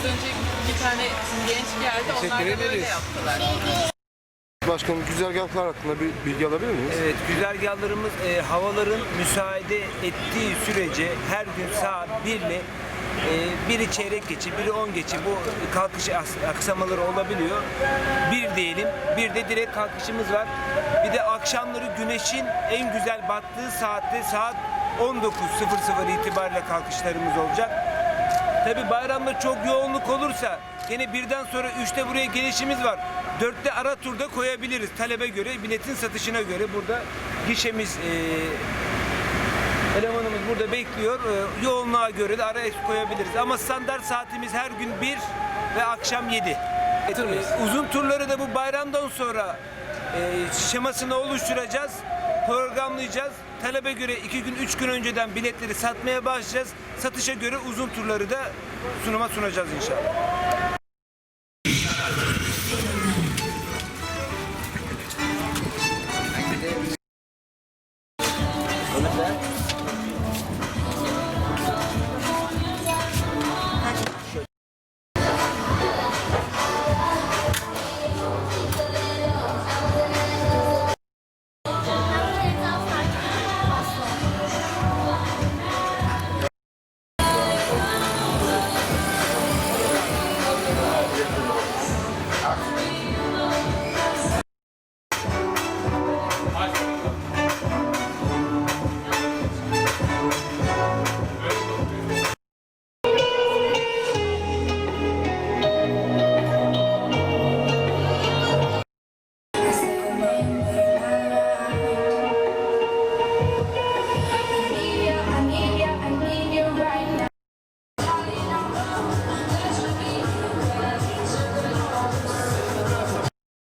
Az önce bir tane genç geldi. Onlar da böyle yaptılar. Başkanım güzergahlar hakkında bir bilgi alabilir miyiz? Evet, güzergahlarımız e, havaların müsaade ettiği sürece her gün saat 1 ile e, biri çeyrek geçi, biri 10 geçi bu kalkış aksamaları olabiliyor. Bir diyelim, bir de direkt kalkışımız var. Bir de akşamları güneşin en güzel battığı saatte saat 19.00 itibariyle kalkışlarımız olacak. Tabi bayramda çok yoğunluk olursa gene birden sonra üçte buraya gelişimiz var. Dörtte ara turda koyabiliriz talebe göre, biletin satışına göre. Burada gişemiz e, elemanımız burada bekliyor. E, yoğunluğa göre de ara koyabiliriz. Ama standart saatimiz her gün 1 ve akşam 7. Evet, e, uzun turları da bu bayramdan sonra e, şemasını oluşturacağız. Programlayacağız. Talebe göre iki gün, üç gün önceden biletleri satmaya başlayacağız. Satışa göre uzun turları da sunuma sunacağız inşallah.